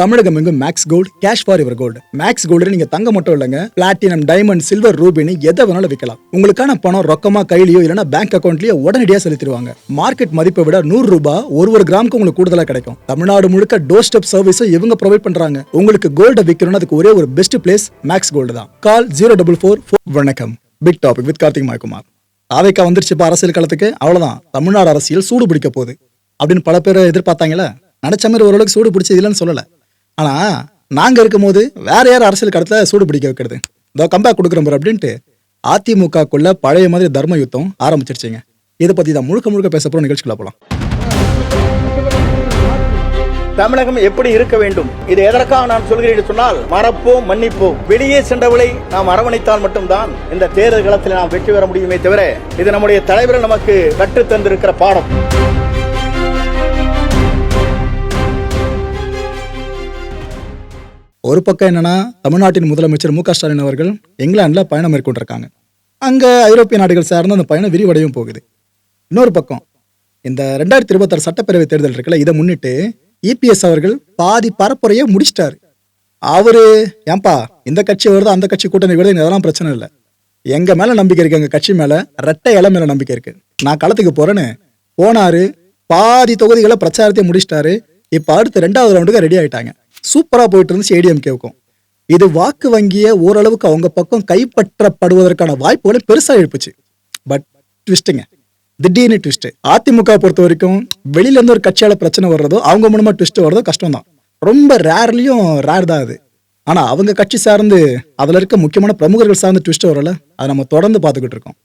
தமிழகம் எங்கும் Max Gold cash for your gold Max Gold நீங்க தங்க மட்டும் இல்லைங்க. பிளாட்டினம் டைமண்ட் சில்வர் ரூபினி எதை வேணாலும் விற்கலாம் உங்களுக்கான பணம் ரொக்கமா கையிலயோ இல்லைன்னா பேங்க் அக்கௌண்ட்லயோ உடனடியாக செலுத்திடுவாங்க. மார்க்கெட் மதிப்பை விட நூறு ரூபாய் ஒரு ஒரு கிராமுக்கு உங்களுக்கு கூடுதலா கிடைக்கும். தமிழ்நாடு முழுக்க டோர் ஸ்டெப் சர்வீஸும் இவங்க ப்ரொவைட் பண்றாங்க. உங்களுக்கு கோல்ட விற்கணும்னு அதுக்கு ஒரே ஒரு பெஸ்ட் பிளேஸ் மேக்ஸ் கோல்டு தான். கால் ஜீரோ டபுள் ஃபோர் வணக்கம். Big topic with Karthik Mayakumar. ஆவேக்கா வந்துருச்சு இப்போ அரசியல் காலத்துக்கு அவ்வளவுதான். தமிழ்நாடு அரசியல் சூடு பிடிக்க போகுது. அப்படின்னு பல பேர் எதிர்பார்த்தாங்களே. நினைச்ச மாதிரி ஓரளவுக்கு சூடு பிடிச்சது இல்லைன்னு சொல்லலை. ஆனா நாங்க இருக்கும்போது வேற யார் அரசியல் கடத்த சூடு பிடிக்க வைக்கிறது? இதோ கம்பேக் கொடுக்குறோம் அப்படின்ட்டு அதிமுகக்குள்ள பழைய மாதிரி தர்ம யுத்தம் ஆரம்பிச்சிருச்சிங்க. இதை பத்தி தான் முழுக்க முழுக்க பேச போற நிகழ்ச்சிக்குள்ள போலாம். தமிழகம் எப்படி இருக்க வேண்டும்? இது எதற்காக நான் சொல்கிறேன் சொன்னால் மறப்போம் மன்னிப்போம். வெளியே சென்றவளை நாம் அரவணைத்தால் மட்டும்தான் இந்த தேர்தல் களத்தில் நாம் வெற்றி பெற முடியுமே தவிர இது நம்முடைய தலைவர்கள் நமக்கு கற்றுத் தந்திருக்கிற பாடம். ஒரு பக்கம் என்னன்னா தமிழ்நாட்டின் முதலமைச்சர் மு க ஸ்டாலின் அவர்கள் இங்கிலாந்துல பயணம் மேற்கொண்டிருக்காங்க. அங்க ஐரோப்பிய நாடுகள் சேர்ந்து அந்த பயணம் விரிவடையும் போகுது. இன்னொரு பக்கம் இந்த ரெண்டாயிரத்தி இருபத்தாறு சட்டப்பேரவை தேர்தல் இருக்குல்ல இதை முன்னிட்டு இபிஎஸ் அவர்கள் பாதி பரப்புரையை முடிச்சிட்டாரு. அவரு ஏன்பா இந்த கட்சி வருது அந்த கட்சி கூட்டணி வருது இதெல்லாம் பிரச்சனை இல்லை. எங்க மேல நம்பிக்கை இருக்கு எங்க கட்சி மேல ரெட்டை இலை மேல நம்பிக்கை இருக்கு. நான் களத்துக்கு போறேன்னு போனாரு பாதி தொகுதிகளை பிரச்சாரத்தை முடிச்சிட்டாரு. இப்ப அடுத்து ரெண்டாவது ரவுண்டுக்கு ரெடி ஆயிட்டாங்க. சூப்பராக போயிட்டு இருந்துச்சு ஏடிஎம்கேவுக்கும் இது வாக்கு வங்கியை ஓரளவுக்கு அவங்க பக்கம் கைப்பற்றப்படுவதற்கான வாய்ப்புகளை பெருசாக எழுப்புச்சு பட் ட்விஸ்ட்டுங்க திடீர்னு ட்விஸ்ட்டு அதிமுக பொறுத்த வரைக்கும் வெளியிலேருந்து ஒரு கட்சியால் பிரச்சனை வர்றதோ அவங்க மூலமாக ட்விஸ்ட் வர்றதோ கஷ்டம் தான் ரொம்ப ரேர்லேயும் ரேர் தான் அது. ஆனால் அவங்க கட்சி சார்ந்து அதில் இருக்க முக்கியமான பிரமுகர்கள் சார்ந்து ட்விஸ்ட் வரல அதை நம்ம தொடர்ந்து பார்த்துக்கிட்டு இருக்கோம்.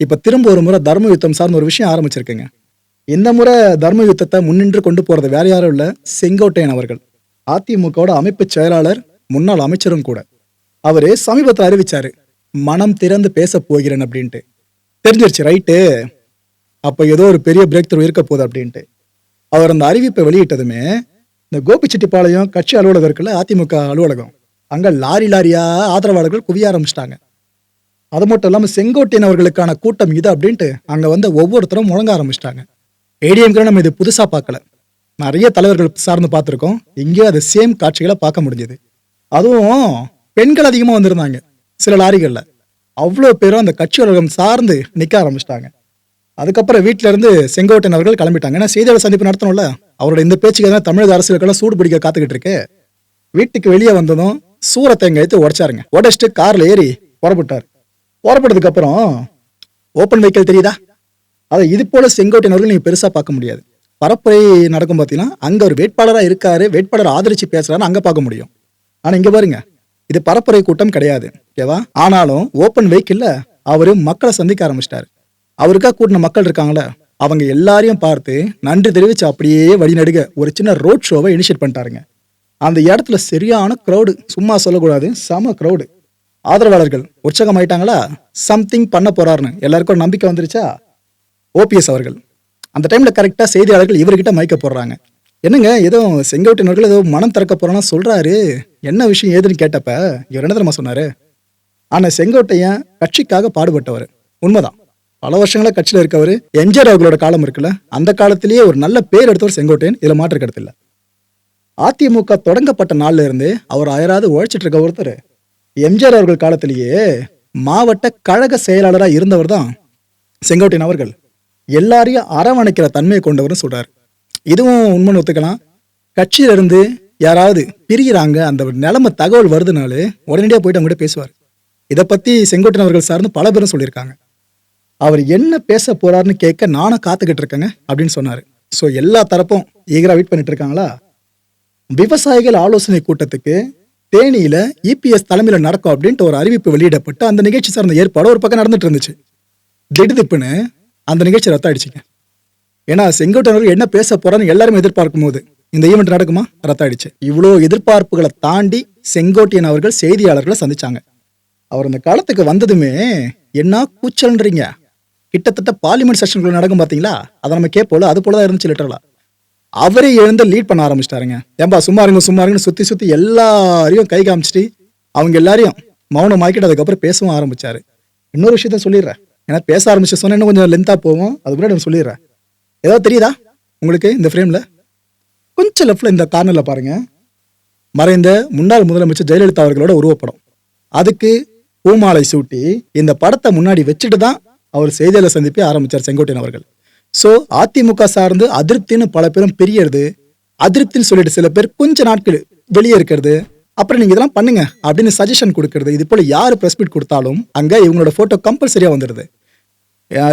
இப்போ திரும்ப ஒரு முறை தர்ம யுத்தம் சார்ந்த ஒரு விஷயம் ஆரம்பிச்சிருக்குங்க. இந்த முறை தர்ம யுத்தத்தை முன்னின்று கொண்டு போகிறது வேற யாரும் இல்லை செங்கோட்டையன் அவர்கள். அதிமுகவோட அமைப்பு செயலாளர் முன்னாள் அமைச்சரும் கூட. அவரு சமீபத்தில் அறிவிச்சாரு மனம் திறந்து பேச போகிறேன் அப்படின்ட்டு. தெரிஞ்சிருச்சு ரைட்டு அப்போ ஏதோ ஒரு பெரிய பிரேக் த்ரூ இருக்க போகுது அப்படின்ட்டு. அவர் அந்த அறிவிப்பை வெளியிட்டதுமே இந்த கோபிச்செட்டிப்பாளையம் கட்சி அலுவலகம் இருக்குல்ல அதிமுக அலுவலகம். அங்கே லாரி லாரியா ஆதரவாளர்கள் குவிய ஆரம்பிச்சிட்டாங்க. அது மட்டும் இல்லாமல் செங்கோட்டையன் அவர்களுக்கான கூட்டம் இது அப்படின்ட்டு அங்கே வந்து ஒவ்வொருத்தரும் முழங்க ஆரம்பிச்சிட்டாங்க. ஏடிஎம்கிற நம்ம இது புதுசாக பார்க்கல. நிறைய தலைவர்கள் சார்ந்து பார்த்துருக்கோம். இங்கேயும் அது சேம் காட்சிகளை பார்க்க முடிஞ்சது. அதுவும் பெண்கள் அதிகமாக வந்திருந்தாங்க சில லாரிகளில். அவ்வளோ பேரும் அந்த கட்சி அலுவலகம் சார்ந்து நிற்க ஆரம்பிச்சிட்டாங்க. அதுக்கப்புறம் வீட்டிலேருந்து இருந்து செங்கோட்டையன் அவர்கள் கிளம்பிட்டாங்க. ஏன்னா செய்தியாளர் சந்திப்பு நடத்தணும்ல. அவரோட இந்த பேச்சுக்கு தான் தமிழக அரசியலுக்கெல்லாம் சூடு பிடிக்க காத்துக்கிட்டு இருக்கு. வீட்டுக்கு வெளியே வந்ததும் சூர எடுத்து உடைச்சாருங்க. உடைச்சிட்டு காரில் ஏறி புறப்பட்டார். புறப்பட்டதுக்கப்புறம் ஓப்பன் வெஹிக்கிள் தெரியுதா? அதை இது போல செங்கோட்டையன் அவர்கள் நீங்கள் பெருசாக பார்க்க முடியாது. பரப்புரை நடக்கும் பார்த்தீங்கன்னா அங்கே ஒரு வேட்பாளராக இருக்காரு வேட்பாளர் ஆதரிச்சு பேசுறாரு அங்கே பார்க்க முடியும். ஆனால் இங்கே பாருங்க இது பரப்புரை கூட்டம் கிடையாது ஓகேவா ஆனாலும் ஓப்பன் வெஹிக்கிளில் அவர் மக்களை சந்திக்க ஆரம்பிச்சிட்டாரு. அவருக்கா கூட்டின மக்கள் இருக்காங்களே அவங்க எல்லாரையும் பார்த்து நன்றி தெரிவித்து அப்படியே வழிநடுக ஒரு சின்ன ரோட் ஷோவை இனிஷியேட் பண்ணிட்டாருங்க. அந்த இடத்துல சரியான க்ரௌடு சும்மா சொல்லக்கூடாது செம க்ரௌடு ஆதரவாளர்கள் உற்சாகம் ஆயிட்டாங்களா சம்திங் பண்ண போறாருன்னு. எல்லாருக்கும் ஒரு நம்பிக்கை வந்துருச்சா? ஓபிஎஸ் அவர்கள். அந்த டைமில் கரெக்டாக செய்தியாளர்கள் இவர்கிட்ட மயக்க போடுறாங்க. என்னங்க ஏதோ செங்கோட்டையினர்கள் ஏதோ மனம் திறக்க போறோம்னா சொல்றாரு. என்ன விஷயம் ஏதுன்னு கேட்டப்ப இவர் என்ன தெரியுமா சொன்னாரு? ஆனால் செங்கோட்டையன் கட்சிக்காக பாடுபட்டவர். உண்மைதான். பல வருஷங்களா கட்சியில் இருக்கவர். எம்ஜிஆர் அவர்களோட காலம் இருக்குல்ல அந்த காலத்திலேயே ஒரு நல்ல பேர் எடுத்தவர் செங்கோட்டையன். இதில் மாற்று கருத்து அதிமுக தொடங்கப்பட்ட நாள்ல இருந்து அவர் அயராது உழைச்சிட்டு இருக்க ஒருத்தர். எம்ஜிஆர் அவர்கள் காலத்திலேயே மாவட்ட கழக செயலாளராக இருந்தவர் தான் செங்கோட்டையன் அவர்கள். எல்லாரையும் அரவணைக்கிற தன்மையை கொண்டவர்னு சொல்றாரு. இதுவும் உண்மைன்னு ஒத்துக்கலாம். கட்சியில இருந்து யாராவது பிரிகிறாங்க அந்த நிலைமை தகவல் வருதுனாலே உடனடியாக போயிட்டு அவங்க பேசுவார். இதை பத்தி செங்கோட்டன் அவர்கள் சார்ந்து பல பேரும் சொல்லியிருக்காங்க. அவர் என்ன பேச போறாருன்னு கேட்க நானும் காத்துக்கிட்டு இருக்கேங்க அப்படின்னு சொன்னார். ஸோ எல்லா தரப்பும் ஈகராக வெயிட் பண்ணிட்டு இருக்காங்களா? விவசாயிகள் ஆலோசனை கூட்டத்துக்கு தேனியில இபிஎஸ் தலைமையில் நடக்கும் அப்படின்ட்டு ஒரு அறிவிப்பு வெளியிடப்பட்டு அந்த நிகழ்ச்சி சார்ந்த ஏற்பாடு ஒரு பக்கம் நடந்துட்டு இருந்துச்சு. திடுதிப்புன்னு அந்த நிகழ்ச்சி ரத்த ஆயிடுச்சுங்க ஏன்னா செங்கோட்டையனர் என்ன பேச போறான்னு எல்லாரும் எதிர்பார்க்கும் போது இந்த ஈவெண்ட் நடக்குமா? ரத்த ஆயிடுச்சு இவ்வளோ எதிர்பார்ப்புகளை தாண்டி செங்கோட்டையன் அவர்கள் செய்தியாளர்களை சந்திச்சாங்க. அவர் அந்த காலத்துக்கு வந்ததுமே என்ன கூச்சல்ன்றீங்க? கிட்டத்தட்ட பார்லிமெண்ட் செஷன்குள்ள நடக்கும் பார்த்தீங்களா அதை நம்ம கேட்போல அது போல தான் இருந்துச்சு லிட்டரலா அவரே எழுந்து லீட் பண்ண ஆரம்பிச்சிட்டாருங்க. ஏன்பா சும்மா இருங்க சும்மா இருங்கன்னு சுற்றி சுற்றி எல்லாரையும் கை காமிச்சிட்டு அவங்க எல்லாரையும் மௌனம் ஆக்கிட்டு அதுக்கப்புறம் பேசவும் ஆரம்பிச்சாரு. இன்னொரு விஷயத்த சொல்லிடுறேன். ஏன்னா பேச ஆரம்பிச்சு சொன்னா இன்னும் கொஞ்சம் லென்த்தாக போவோம் அது முன்னாடி நான் சொல்லிடுறேன். ஏதாவது தெரியுதா? உங்களுக்கு இந்த ஃப்ரேமில் கொஞ்சம் லெஃப்டில் இந்த கார்னரில் பாருங்க. மறைந்த முன்னாள் முதலமைச்சர் ஜெயலலிதா அவர்களோட உருவப்படம் அதுக்கு பூமாலை சூட்டி இந்த படத்தை முன்னாடி வச்சுட்டு தான் அவர் செய்தியாளர் சந்திப்பே ஆரம்பிச்சார் செங்கோட்டையன் அவர்கள். ஸோ அதிமுக சார்ந்து அதிருப்தின்னு பல பேரும் பிரியறது அதிருப்தின்னு சொல்லிட்டு சில பேர் கொஞ்ச நாட்கள் வெளியே இருக்கிறது அப்புறம் நீங்கள் இதெல்லாம் பண்ணுங்க அப்படின்னு சஜஷன் கொடுக்கறது. இது போல் யார் பிரஸ் மீட் கொடுத்தாலும் அங்கே இவங்களோட ஃபோட்டோ கம்பல்சரியாக வந்துடுது.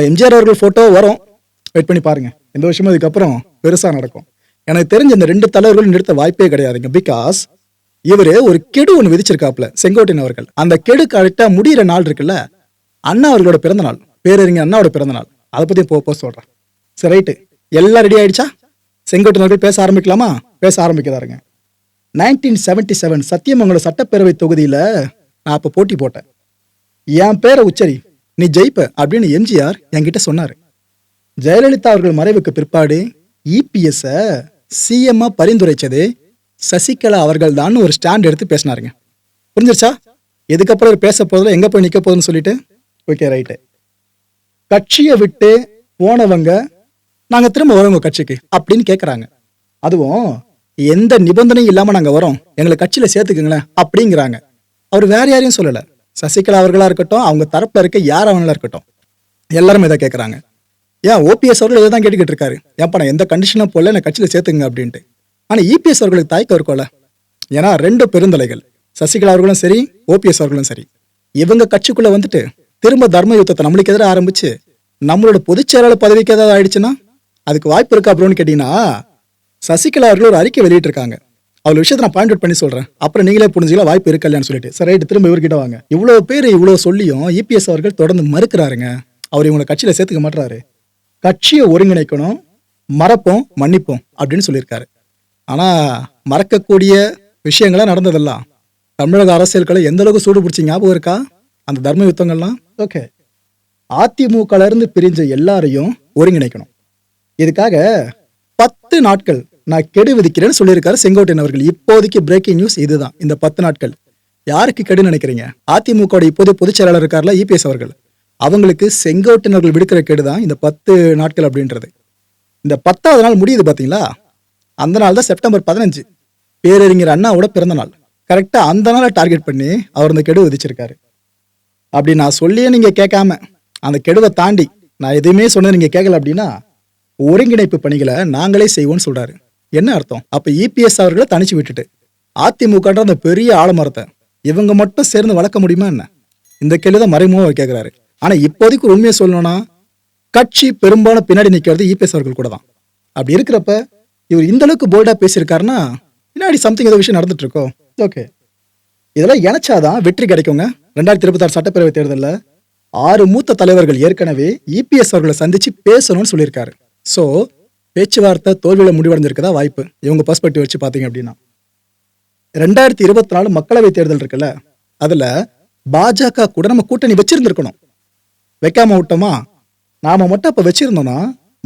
எம்ஜிஆர் அவர்கள் ஃபோட்டோ வரும். வெயிட் பண்ணி பாருங்க. இந்த வருஷமும் இதுக்கப்புறம் பெருசாக நடக்கும். எனக்கு தெரிஞ்ச இந்த ரெண்டு தலைவர்களும் நிறுத்த வாய்ப்பே கிடையாதுங்க. பிகாஸ் இவர் ஒரு கெடு ஒன்று விதிச்சிருக்காப்புல செங்கோட்டையன் அவர்கள். அந்த கெடு கரெக்டாக முடியிற நாள் இருக்குல்ல அண்ணா அவர்களோட பிறந்த நாள் பேரறிஞர் அண்ணாவோட பிறந்த நாள். அதை பற்றி போ போக சொல்கிறேன் சரி ரைட்டு எல்லாம் ரெடி ஆயிடுச்சா? செங்கோட்டையன் அவர்கள் பேச ஆரம்பிக்கலாமா? பேச ஆரம்பிக்கிறாருங்க. நைன்டீன் செவன்டி செவன் சத்தியமங்கலம் சட்டப்பேரவை தொகுதியில் நான் அப்போ போட்டி போட்டேன். என் பேரை உச்சரி. நீ ஜெயிப்ப அப்படின்னு எம்ஜிஆர் என்கிட்ட சொன்னார். ஜெயலலிதா அவர்கள் மறைவுக்கு பிற்பாடு இபிஎஸ் சிஎம் பரிந்துரைச்சது சசிகலா அவர்கள் தான் ஒரு ஸ்டாண்ட் எடுத்து பேசினாருங்க. புரிஞ்சிருச்சா? எதுக்கப்புறம் பேச போதில் எங்கே போய் நிற்க போகுதுன்னு சொல்லிட்டு? Okay right. கட்சியை விட்டு போனவங்க நாங்கள் திரும்ப வரோம் கட்சிக்கு அப்படின்னு கேட்குறாங்க அதுவும் எந்த நிபந்தனையும் இல்லாமல் நாங்கள் வரோம். எங்களை கட்சியில் சேர்த்துக்குங்களேன் அப்படிங்கிறாங்க. அவர் வேற யாரையும் சொல்லலை. சசிகலா அவர்களாக இருக்கட்டும் அவங்க தரப்பில் இருக்க யார் அவங்களா இருக்கட்டும் எல்லாரும் இதை கேட்குறாங்க ஏன் ஓபிஎஸ் அவர்கள் இதை தான் கேட்டுக்கிட்டு இருக்காரு. ஏன்ப்பா நான் எந்த கண்டிஷனும் போல என்னை கட்சியில் சேர்த்துங்க அப்படின்ட்டு. ஆனால் இபிஎஸ் அவர்களுக்கு தாய்க்கம் இருக்கும்ல. ஏன்னா ரெண்டு பெருந்தலைகள் சசிகலா அவர்களும் சரி ஓபிஎஸ் அவர்களும் சரி. இவங்க கட்சிக்குள்ளே வந்துட்டு திரும்ப தர்ம யுத்தத்தை நம்மளுக்கு எதிராக ஆரம்பிச்சு நம்மளோட பொதுச்செயலாளர் பதவிக்கு ஏதாவது ஆயிடுச்சுன்னா அதுக்கு வாய்ப்பு இருக்கா அப்படின்னு கேட்டீங்கன்னா சசிகலா அவர்கள் ஒரு அறிக்கை வெளியிட்டிருக்காங்க. அவ்வளவு விஷயத்தை நான் பாயிண்ட் அவுட் பண்ணி சொல்றேன். அப்புறம் நீங்களே புரிஞ்சுக்கலாம் வாய்ப்பு இருக்கலையான்னு இல்லையான்னு சொல்லிட்டு. சரி ரைட்டு திரும்ப இவர்கிட்ட வாங்க. இவ்வளோ பேர் இவ்வளோ சொல்லியும் இபிஎஸ் அவர்கள் தொடர்ந்து மறுக்கிறாருங்க. அவர் இவங்களை கட்சியில் சேர்த்துக்க மாட்டாரு கட்சியை ஒருங்கிணைக்கணும் மறப்போம் மன்னிப்போம் அப்படின்னு சொல்லியிருக்காரு. ஆனால் மறக்கக்கூடிய விஷயங்களாக நடந்ததெல்லாம்? தமிழக அரசியல்களை எந்த அளவுக்கு சூடு பிடிச்சி ஞாபகம் இருக்கா? அந்த தர்ம யுத்தங்கள்லாம்? ஓகே அதிமுகலேருந்து பிரிஞ்ச எல்லாரையும் ஒருங்கிணைக்கணும். இதுக்காக பத்து நாட்கள் நான் கெடு விதிக்கிறேன்னு சொல்லியிருக்காரு செங்கோட்டையன் அவர்கள். இப்போதைக்கு பிரேக்கிங் நியூஸ் இதுதான். இந்த பத்து நாட்கள். யாருக்கு கெடு நினைக்கிறீங்க? அதிமுக இப்போது பொதுச் செயலாளர் இருக்கார்ல இபிஎஸ் அவர்கள். அவங்களுக்கு செங்கோட்டையன் அவர்கள் விடுக்கிற கெடு தான் இந்த பத்து நாட்கள் அப்படின்றது. இந்த பத்தாவது நாள் முடியுது பாத்தீங்களா? அந்த நாள் தான் செப்டம்பர் பதினஞ்சு. பேரறிஞர் அண்ணாவோட பிறந்த நாள். கரெக்டா அந்த நாளை டார்கெட் பண்ணி அவர் இந்த கெடு விதிச்சிருக்காரு. அப்படி நான் சொல்லியே நீங்க கேட்காம அந்த கெடுவை தாண்டி நான் எதுவுமே சொன்னது நீங்க கேட்கல அப்படின்னா ஒருங்கிணைப்பு பணிகளை நாங்களே செய்வோம்னு சொல்றாரு. என்ன அர்த்தம்? அப்ப இபிஎஸ் அவர்களை தனிச்சு விட்டுட்டு அதிமுகன்ற அந்த பெரிய ஆலமரத்தை இவங்க மட்டும் சேர்ந்து வளர்க்க முடியுமா என்ன? இந்த கேள்வி தான் மறைமுகமாக அவர் கேட்கிறாரு ஆனா இப்போதைக்கு உண்மையை சொல்லணும்னா கட்சி பெரும்பாலும் பின்னாடி நிற்கிறது இபிஎஸ் அவர்கள் கூட தான் அப்படி இருக்கிறப்ப இவர் இந்த அளவுக்கு போல்டா பேசியிருக்காருன்னா பின்னாடி சம்திங் ஏதோ விஷயம் நடந்துட்டு இருக்கோ ஓகே இதெல்லாம் இணைச்சாதான் வெற்றி கிடைக்குங்க. ரெண்டாயிரத்தி இருபத்தாறு சட்டப்பேரவை தேர்தலில் ஆறு மூத்த தலைவர்கள் ஏற்கனவே இபிஎஸ் அவர்களை சந்திச்சு பேசணும்னு சொல்லியிருக்காரு. ஸோ பேச்சுவார்த்தை தோல்வியில் முடிவடைஞ்சிருக்கதா வாய்ப்பு? இவங்க பர்ஸ்பெக்டிவ் வச்சு பார்த்தீங்க அப்படின்னா. ரெண்டாயிரத்தி இருபத்தி நாலு மக்களவை தேர்தல் இருக்குல்ல அதில் பாஜக கூட நம்ம கூட்டணி வச்சிருந்துருக்கணும். வைக்காம விட்டோமா? நாம் மட்டும் அப்போ வச்சிருந்தோம்னா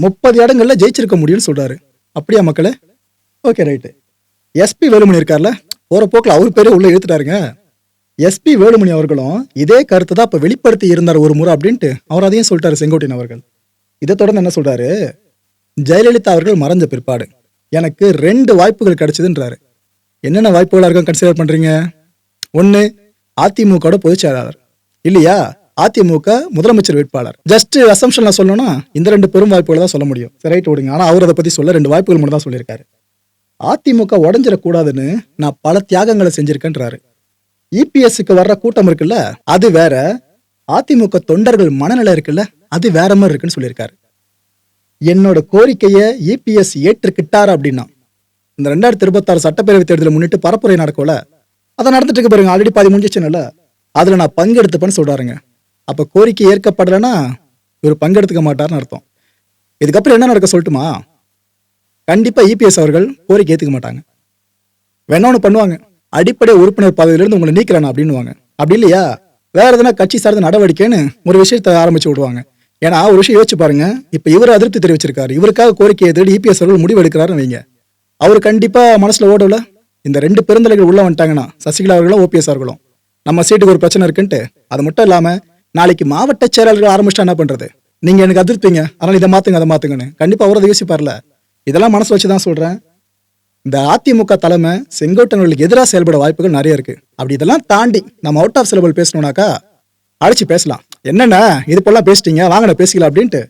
முப்பது இடங்களில் ஜெயிச்சிருக்க முடியும்னு சொல்கிறாரு அப்படியா மக்களே? Okay right. எஸ்பி வேலுமணி இருக்கார்ல போகிற போக்கில் அவர் பேரே உள்ளே இழுத்துட்டாருங்க. எஸ்பி வேலுமணி அவர்களும் இதே கருத்தை தான் இப்போ வெளிப்படுத்தி இருந்தார் ஒரு முறை அப்படின்ட்டு அவர் அதையும் சொல்லிட்டாரு செங்கோட்டையன் அவர்கள். இதை தொடர்ந்து என்ன சொல்கிறாரு ஜெயலலிதா அவர்கள் மறைஞ்ச பிற்பாடு. எனக்கு ரெண்டு வாய்ப்புகள் கிடைச்சதுன்றாரு. என்னென்ன வாய்ப்புகளாக இருக்கும் கன்சிடர் பண்றீங்க? ஒன்று அதிமுகவோட பொதுச் செயலாளர். இல்லையா? அதிமுக முதலமைச்சர் வேட்பாளர். ஜஸ்ட் அசம்ஷன் நான் சொல்லணும்னா இந்த ரெண்டு பெரும் வாய்ப்புகளை தான் சொல்ல முடியும். சரி ரைட் விடுங்க. ஆனால் அவர் அதை பற்றி சொல்ல ரெண்டு வாய்ப்புகள் மட்டும் தான் சொல்லியிருக்காரு. அதிமுக உடஞ்சிடக்கூடாதுன்னு நான் பல தியாகங்களை செஞ்சிருக்கேன்றாரு. இபிஎஸ்க்கு வர்ற கூட்டம் இருக்குல்ல அது வேற. அதிமுக தொண்டர்கள் மனநிலை இருக்குல்ல அது வேற மாதிரி இருக்குன்னு சொல்லியிருக்காரு. என்னோட கோரிக்கையை இபிஎஸ் ஏற்றுக்கிட்டார் அப்படின்னா இந்த ரெண்டாயிரத்தி இருபத்தாறு சட்டப்பேரவை தேர்தலை முன்னிட்டு பரப்புரை நடக்கும்ல அதை நடந்துட்டு இருக்க பாருங்க ஆல்ரெடி பாதி முடிஞ்சிச்சுன்னு அதில் நான் பங்கெடுத்துப்பேன்னு சொல்கிறாருங்க அப்போ கோரிக்கை ஏற்கப்படலைன்னா இவர் பங்கெடுத்துக்க மாட்டார்னு அர்த்தம். இதுக்கப்புறம் என்ன நடக்க சொல்லட்டுமா? கண்டிப்பாக இபிஎஸ் அவர்கள் கோரிக்கை ஏற்றுக்க மாட்டாங்க. வேணா ஒன்று பண்ணுவாங்க. அடிப்படை உறுப்பினர் பதவியிலிருந்து உங்களை நீக்கிறேன் அப்படின்னுவாங்க. அப்படி இல்லையா? வேற எதனா கட்சி சார்ந்த நடவடிக்கைன்னு ஒரு விஷயத்தை ஆரம்பிச்சு விடுவாங்க. ஏன்னா ஒரு விஷயம் யோசிச்சு பாருங்க. இப்ப இவர் அதிருப்தி தெரிவிச்சிருக்காரு. இவருக்காக கோரிக்கையை தேடி இபிஎஸ் அவர்கள் முடிவு எடுக்கிறாருன்னு வைங்க. அவர் கண்டிப்பா மனசுல ஓடல இந்த ரெண்டு பெருந்தலைகள் உள்ள வந்துட்டாங்கன்னா சசிகலா அவர்களும் ஓபிஎஸ் அவர்களும். நம்ம சீட்டுக்கு ஒரு பிரச்சனை இருக்குன்ட்டு அது மட்டும் இல்லாம நாளைக்கு மாவட்ட செயலாளர்கள் ஆரம்பிச்சிட்டா என்ன பண்றது? நீங்க எனக்கு அதிருப்பீங்க அதனால இதை மாத்துங்க அதை மாத்துங்கன்னு. கண்டிப்பா அவரது அதை யோசிப்பார்ல இதெல்லாம் மனசு வச்சுதான் சொல்றேன். இந்த அதிமுக தலைமை செங்கோட்டங்களுக்கு எதிராக செயல்பட வாய்ப்புகள் நிறைய இருக்கு. அப்படி இதெல்லாம் தாண்டி நம்ம அவுட் ஆஃப் சிலபல் பேசணும்னாக்கா அழைச்சி பேசலாம். என்னண்ணா இது போலாம் பேசிட்டீங்க வாங்கண்ணா பேசிக்கலாம் அப்படின்ட்டு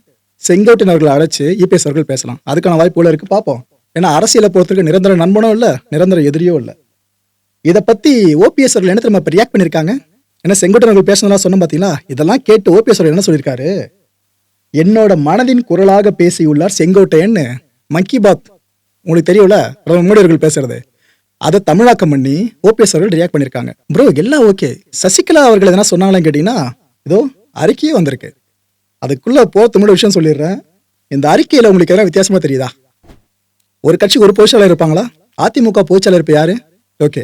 செங்கோட்டையன் அவர்களை அழைச்சு இபிஎஸ் அவர்கள் பேசலாம். அதுக்கான வாய்ப்புகள் இருக்கு பார்ப்போம். ஏன்னா அரசியலை பொறுத்தவரைக்கும் நிரந்தர நண்பனும் இல்லை நிரந்தர எதிரியோ இல்லை. இதை பற்றி ஓபிஎஸ் அவர்கள் என்ன திரும்ப ரியாக்ட் பண்ணியிருக்காங்க? ஏன்னா செங்கோட்டன் அவர்கள் பேசினதெல்லாம் சொன்ன பார்த்தீங்களா இதெல்லாம் கேட்டு ஓபிஎஸ் அவர்கள் என்ன சொல்லியிருக்காரு? என்னோட மனதின் குரலாக பேசியுள்ளார் செங்கோட்டையன் மக்கி பாத் உங்களுக்கு தெரியும்ல பிரதமர் மோடி அவர்கள் பேசுறது. அதை தமிழாக்கம் பண்ணி ஓபிஎஸ் அவர்கள் ரியாக்ட் பண்ணியிருக்காங்க. ப்ரோ எல்லாம் ஓகே சசிகலா அவர்கள் எதனா சொன்னாங்களான்னு கேட்டீங்கன்னா இதோ அறிக்கையே வந்திருக்கு. அதுக்குள்ள போறது முன்னாடி விஷயம் சொல்லிடுறேன். இந்த அறிக்கையில உங்களுக்கு எதனா வித்தியாசமா தெரியுதா? ஒரு கட்சிக்கு ஒரு பொதுச்செயலாளர் இருப்பாங்களா? அதிமுக பொதுச்செயலர் இப்ப யாரு? ஓகே.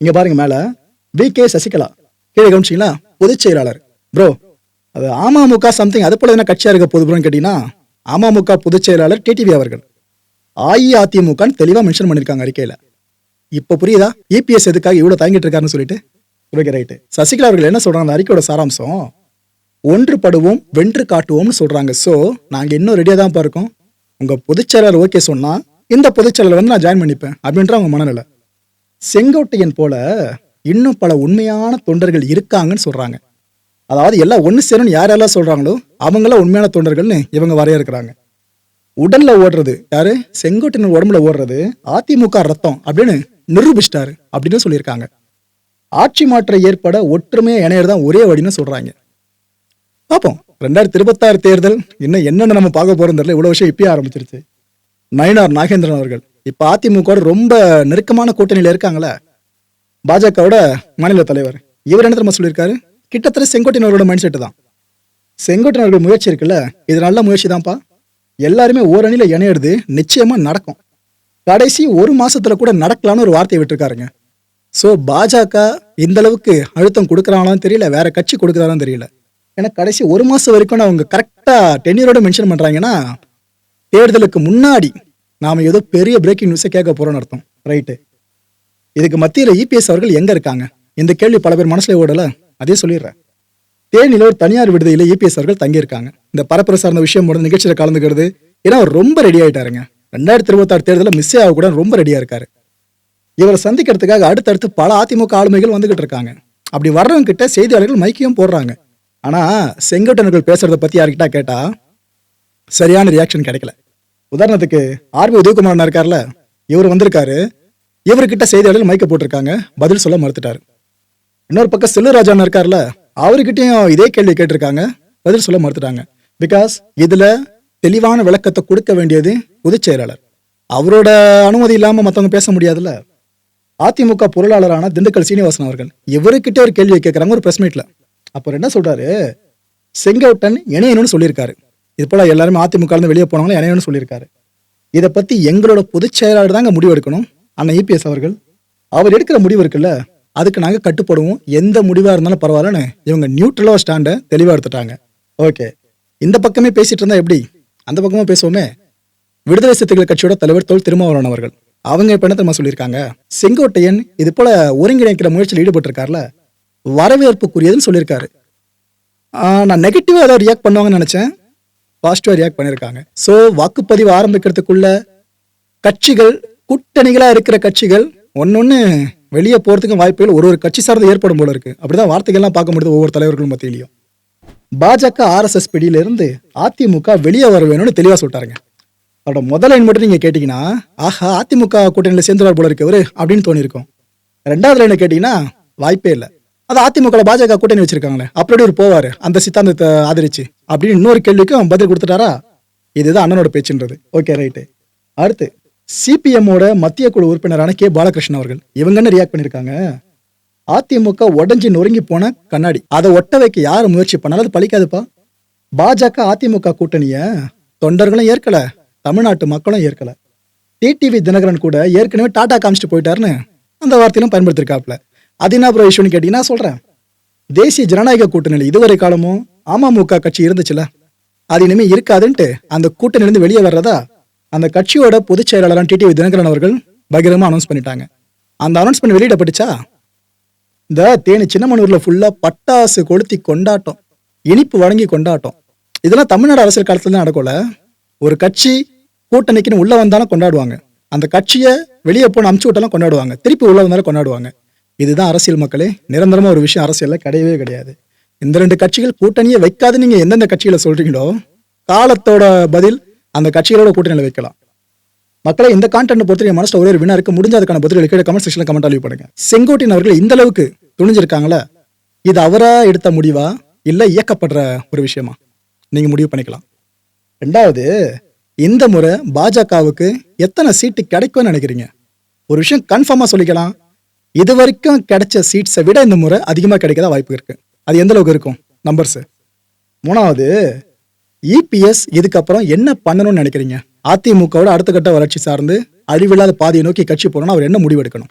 இங்க பாருங்க மேல. வி. கே. சசிகலா. கீழே கவனிச்சிங்களா? பொதுச் செயலாளர் ப்ரோ அது அமமுக சம்திங் அது போல என்ன கட்சியா இருக்க போது ப்ரோன்னு கேட்டீங்கன்னா அமமுக பொதுச் செயலாளர் டிடிவி அவர்கள். அஇஅதிமுகன்னு தெளிவா மென்ஷன் பண்ணிருக்காங்க அறிக்கையில. இப்ப புரியுதா? இபிஎஸ் எதுக்காக இவ்வளவு தாங்கிட்டு இருக்காருன்னு சொல்லிட்டு? ஓகே ரைட்டு சசிகலா அவர்கள் என்ன சொல்றாங்க? அந்த அறிக்கையோட சாராம்சம் ஒன்றுபடுவோம் வென்று காட்டுவோம்னு சொல்றாங்க. ஸோ நாங்கள் இன்னும் ரெடியாக தான் இருக்கோம் உங்க பொதுச்செயலர் ஓகே சொன்னா இந்த பொதுச்செயலர் வந்து நான் ஜாயின் பண்ணிப்பேன் அப்படின்ற அவங்க மனநிலை. செங்கோட்டையன் போல இன்னும் பல உண்மையான தொண்டர்கள் இருக்காங்கன்னு சொல்றாங்க. அதாவது எல்லாம் ஒன்று சேரும்னு யார் யாரெல்லாம் சொல்கிறாங்களோ அவங்களாம் உண்மையான தொண்டர்கள்னு இவங்க வரையறுக்கிறாங்க உடல்ல ஓடுறது யாரு? செங்கோட்டையன் உடம்புல ஓடுறது அதிமுக ரத்தம் அப்படின்னு நிரூபிச்சிட்டாரு அப்படின்னு சொல்லியிருக்காங்க. ஆட்சி மாற்றம் ஏற்பட ஒற்றுமையா இணையர் தான் ஒரே வழின்னு சொல்கிறாங்க பார்ப்போம் ரெண்டாயிரத்தி இருபத்தாறு தேர்தல் இன்னும் என்னென்ன நம்ம பார்க்க போகிறோம் தெரியல. இவ்வளோ விஷயம் இப்பயே ஆரம்பிச்சிருச்சு. நயினார் நாகேந்திரன் அவர்கள். இப்போ அதிமுக ரொம்ப நெருக்கமான கூட்டணியில் இருக்காங்களே? பாஜகவோட மாநில தலைவர். இவர் என்ன தெரியுமா சொல்லியிருக்காரு? கிட்டத்தட்ட செங்கோட்டையன் அவரோட மைண்ட் செட்டு தான். செங்கோட்டையன் அவர்கள் முயற்சி இருக்குல்ல? இது நல்ல முயற்சி தான்ப்பா. எல்லாருமே ஓரணியில் இணையிறது நிச்சயமாக நடக்கும். கடைசி ஒரு மாசத்துல கூட நடக்கலான்னு ஒரு வார்த்தையை விட்டுருக்காருங்க. ஸோ பாஜக இந்த அளவுக்கு அழுத்தம் கொடுக்குறாங்களான்னு தெரியல. வேற கட்சி கொடுக்குறாலும் தெரியல. ஏன்னா கடைசி ஒரு மாதம் வரைக்கும் அவங்க கரெக்டாக டென்னியரோட மென்ஷன் பண்ணுறாங்கன்னா தேர்தலுக்கு முன்னாடி நாம் ஏதோ பெரிய பிரேக்கிங் நியூஸை கேட்க போகிறோம்னு அர்த்தம். ரைட்டு இதுக்கு மத்தியில் இபிஎஸ் அவர்கள் எங்கே இருக்காங்க? இந்த கேள்வி பல பேர் மனசில் ஓடலை அதே சொல்லிடுறேன். தேனியில் ஒரு தனியார் விடுதியில் இபிஎஸ் அவர்கள் தங்கியிருக்காங்க. இந்த பரப்புரை சார்ந்த விஷயம் முடிந்த நிகழ்ச்சியில் கலந்துக்கிறது. ஏன்னா அவர் ரொம்ப ரெடி ஆகிட்டாருங்க ரெண்டாயிரத்தி இருபத்தாறு தேர்தலில் மிஸ் ஆக கூட ரொம்ப ரெடியாக இருக்காரு. இவரை சந்திக்கிறதுக்காக அடுத்தடுத்து பல அதிமுக ஆளுமைகள் வந்துகிட்டு இருக்காங்க. அப்படி வர்றவங்க கிட்ட செய்தியாளர்கள் மைக்கையும் போடுறாங்க. ஆனா செங்கோட்டனர்கள் பேசுறத பத்தி யார்கிட்ட கேட்டா சரியான ரியாக்ஷன் கிடைக்கல. உதாரணத்துக்கு ஆர்பி உதயகுமார்னா இருக்கார்ல இவர் வந்திருக்காரு இவர்கிட்ட செய்தியாளர்கள் மைக்க போட்டிருக்காங்க பதில் சொல்ல மறுத்துட்டாரு. இன்னொரு பக்கம் செல்லுராஜான் இருக்கார்ல அவர்கிட்டையும் இதே கேள்வி கேட்டிருக்காங்க பதில் சொல்ல மறுத்துட்டாங்க. பிகாஸ் இதுல தெளிவான விளக்கத்தை கொடுக்க வேண்டியது பொதுச் செயலாளர். அவரோட அனுமதி இல்லாம மத்தவங்க பேச முடியாதுல்ல. அதிமுக பொருளாளரான திண்டுக்கல் சீனிவாசன் அவர்கள் இவருக்கிட்ட ஒரு கேள்வியை கேட்கறாங்க ஒரு பிரஸ் மீட்ல அப்போ என்ன சொல்றாரு? செங்கோட்டன் இணையணும்னு சொல்லியிருக்காரு. இது போல எல்லாருமே அதிமுக இருந்து வெளியே போனவங்களும் இணையணும்னு சொல்லியிருக்காரு. இதை பத்தி எங்களோட பொதுச் செயலாளர் தாங்க முடிவு எடுக்கணும். அண்ணன் இபிஎஸ் அவர்கள். அவர் எடுக்கிற முடிவு இருக்குல்ல அதுக்கு நாங்க கட்டுப்படுவோம். எந்த முடிவா இருந்தாலும் பரவாயில்லன்னு இவங்க நியூட்ரலா ஸ்டாண்டை தெளிவா எடுத்துட்டாங்க. ஓகே. இந்த பக்கமே பேசிட்டு இருந்தா எப்படி? அந்த பக்கமா பேசுவோமே. விடுதலை சிறுத்தைகள் கட்சியோட தலைவர் தொல் திருமாவளவன் அவர்கள். அவங்க இப்ப என்ன தெரியுமா சொல்லியிருக்காங்க? செங்கோட்டையன் இது போல ஒருங்கிணைக்கிற முயற்சியில் ஈடுபட்டிருக்கார்ல வரவேற்புக்குரியதுன்னு சொல்லியிருக்காரு. நான் நெகட்டிவாக ஏதாவது ரியாக்ட் பண்ணுவாங்கன்னு நினச்சேன். பாசிட்டிவாக ரியாக்ட் பண்ணியிருக்காங்க. ஸோ வாக்குப்பதிவு ஆரம்பிக்கிறதுக்குள்ள கட்சிகள் கூட்டணிகளாக இருக்கிற கட்சிகள் ஒன்று ஒன்று வெளியே போகிறதுக்கும் வாய்ப்புகள் ஒரு ஒரு கட்சி சார்ந்து ஏற்படும் போல அப்படி தான் வார்த்தைகள்லாம் பார்க்க முடியுது ஒவ்வொரு தலைவர்களும் மத்தியிலையும். பாஜக ஆர்எஸ்எஸ் பிடியிலிருந்து அதிமுக வெளியே வர வேணும்னு தெளிவாக சொல்லிட்டாருங்க. அவரோட முதல் லைன் மட்டும் நீங்கள் கேட்டிங்கன்னா ஆஹா அதிமுக கூட்டணியில் சேர்ந்துவார் போல இருக்கவர் அப்படின்னு தோணியிருக்கும். ரெண்டாவது லைனை கேட்டிங்கன்னா வாய்ப்பே இல்லை. அது அதிமுக பாஜக கூட்டணி வச்சிருக்காங்களே அப்படி ஒரு போவார் அந்த சித்தாந்தத்தை ஆதரிச்சு. அப்படின்னு இன்னொரு கேள்விக்கும் பதில் கொடுத்துட்டாரா? இதுதான் அண்ணனோட பேச்சுன்றது. ஓகே ரைட்டு அடுத்து சிபிஎம்மோட மத்திய குழு உறுப்பினரான கே. பாலகிருஷ்ணன் அவர்கள் இவங்க என்ன ரியாக்ட் பண்ணியிருக்காங்க அதிமுக உடஞ்சி நொறுங்கி போன கண்ணாடி அதை ஒட்ட வைக்க யார் முயற்சி பண்ணாலும் அது பழிக்காதுப்பா. பாஜக அதிமுக கூட்டணியை தொண்டர்களும் ஏற்கல தமிழ்நாட்டு மக்களும் ஏற்கல. டிடிவி தினகரன் கூட ஏற்கனவே டாடா காமிச்சிட்டு போயிட்டாருன்னு அந்த வார்த்தையிலும் பயன்படுத்திருக்காப்ல அது என்ன ப்ரோ இஷ்யூன்னு கேட்டீங்கன்னா சொல்கிறேன் தேசிய ஜனநாயக கூட்டணியில் இதுவரை காலமும் அமமுக கட்சி இருந்துச்சுல. அது இனிமே இருக்காதுன்ட்டு அந்த கூட்டணியிலிருந்து வெளியே வர்றதா அந்த கட்சியோட பொதுச் செயலாளரான டிடிவி தினகரன் அவர்கள் பகிரமாக அனௌன்ஸ் பண்ணிட்டாங்க. அந்த அனௌன்ஸ்மெண்ட் வெளியிடப்பட்டுச்சா இந்த தேனி சின்னமனூரில் ஃபுல்லாக பட்டாசு கொளுத்தி கொண்டாட்டம் இனிப்பு வழங்கி கொண்டாட்டம். இதெல்லாம் தமிழ்நாடு அரசியல் காலத்தில் தான் ஒரு கட்சி கூட்டணிக்குன்னு உள்ளே வந்தாலும் கொண்டாடுவாங்க. அந்த கட்சியை வெளியே போன அமுச்சு விட்டாலும் கொண்டாடுவாங்க. திருப்பி உள்ளே வந்தாலும் கொண்டாடுவாங்க. இதுதான் அரசியல் மக்களே. நிரந்தரமாக ஒரு விஷயம் அரசியலில் கிடையவே கிடையாது. இந்த ரெண்டு கட்சிகள் கூட்டணியை வைக்காது நீங்கள் எந்தெந்த கட்சிகளை சொல்கிறீங்களோ காலத்தோட பதில் அந்த கட்சிகளோட கூட்டணியில் வைக்கலாம். மக்களை இந்த கான்டென்ட் பொறுத்தவரை என் ஒரே ஒரு வினா இருக்க. முடிஞ்ச அதுக்கான கீழே கமெண்ட் செக்ஷனில் கமெண்ட் அழிவு பண்ணுங்க. செங்கோட்டின் அவர்கள் இந்த அளவுக்கு துணிஞ்சிருக்காங்களே? இது அவராக எடுத்த முடிவா? இல்லை இயக்கப்படுற ஒரு விஷயமா? நீங்கள் முடிவு பண்ணிக்கலாம். ரெண்டாவது இந்த முறை பாஜகவுக்கு எத்தனை சீட்டு கிடைக்கும்னு நினைக்கிறீங்க? ஒரு விஷயம் கன்ஃபார்மாக சொல்லிக்கலாம். இது வரைக்கும் கிடைச்ச சீட்ஸை விட இந்த முறை அதிகமாக கிடைக்காத வாய்ப்பு இருக்கு. அது எந்த அளவுக்கு இருக்கும்? நம்பர்ஸு மூணாவது இபிஎஸ் இதுக்கப்புறம் என்ன பண்ணணும்னு நினைக்கிறீங்க? அதிமுகவோட அடுத்த கட்ட வளர்ச்சி சார்ந்து அழிவில்லாத பாதையை நோக்கி கட்சி போறோம்னா அவர் என்ன முடிவு எடுக்கணும்?